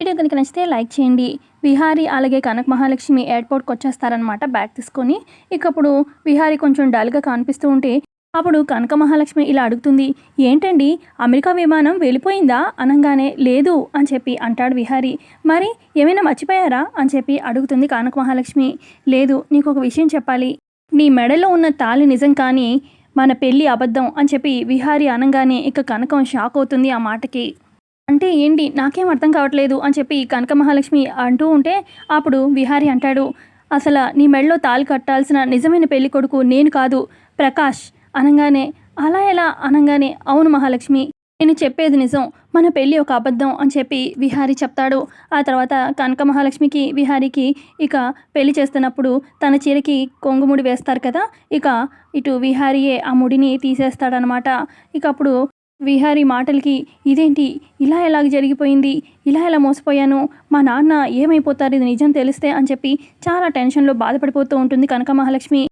Video కనుక నచ్చితే like చేయండి. విహారీ అలాగే కనక మహాలక్ష్మి ఎయిర్పోర్ట్కి వచ్చేస్తారనమాట బ్యాగ్ తీసుకొని. ఇకప్పుడు విహారీ కొంచెం డల్గా కనిపిస్తూ ఉంటే అప్పుడు కనక మహాలక్ష్మి ఇలా అడుగుతుంది ఏంటండి? అమెరికా విమానం వెళ్ళిపోయిందా? అనగానే లేదు అని చెప్పి అంటాడు విహారీ. మరి ఏమైనా మర్చిపోయారా? అని చెప్పి అడుగుతుంది కనక మహాలక్ష్మి. లేదు నీకు ఒక విషయం చెప్పాలి. నీ మెడలో ఉన్న తాళి నిజం కానీ మన పెళ్ళి అబద్ధం అని చెప్పి విహారీ అనగానే ఇక కనకం షాక్ అవుతుంది ఆ మాటకి. అంటే ఏంటి? నాకేం అర్థం కావట్లేదు అని చెప్పి కనక మహాలక్ష్మి అంటూ ఉంటే అప్పుడు విహారి అంటాడు అసలు నీ మెడలో తాళి కట్టాల్సిన నిజమైన పెళ్ళి కొడుకు నేను కాదు ప్రకాష్. అనగానే అలా ఎలా? అనగానే అవును మహాలక్ష్మి నేను చెప్పేది నిజం. మన పెళ్ళి ఒక అబద్ధం అని చెప్పి విహారీ చెప్తాడు. ఆ తర్వాత కనక మహాలక్ష్మికి విహారీకి ఇక పెళ్ళి చేస్తున్నప్పుడు తన చీరకి కొంగుముడి వేస్తారు కదా ఇక ఇటు విహారీయే ఆ ముడిని తీసేస్తాడనమాట. ఇక అప్పుడు విహారీ మాటలకి ఇదేంటి? ఇలా ఎలాగ జరిగిపోయింది? ఇలా ఎలా మోసపోయాను? మా నాన్న ఏమైపోతారు? ఇది నిజం తెలిస్తే అని చెప్పి చాలా టెన్షన్లో బాధపడిపోతూ ఉంటుంది కనక మహాలక్ష్మి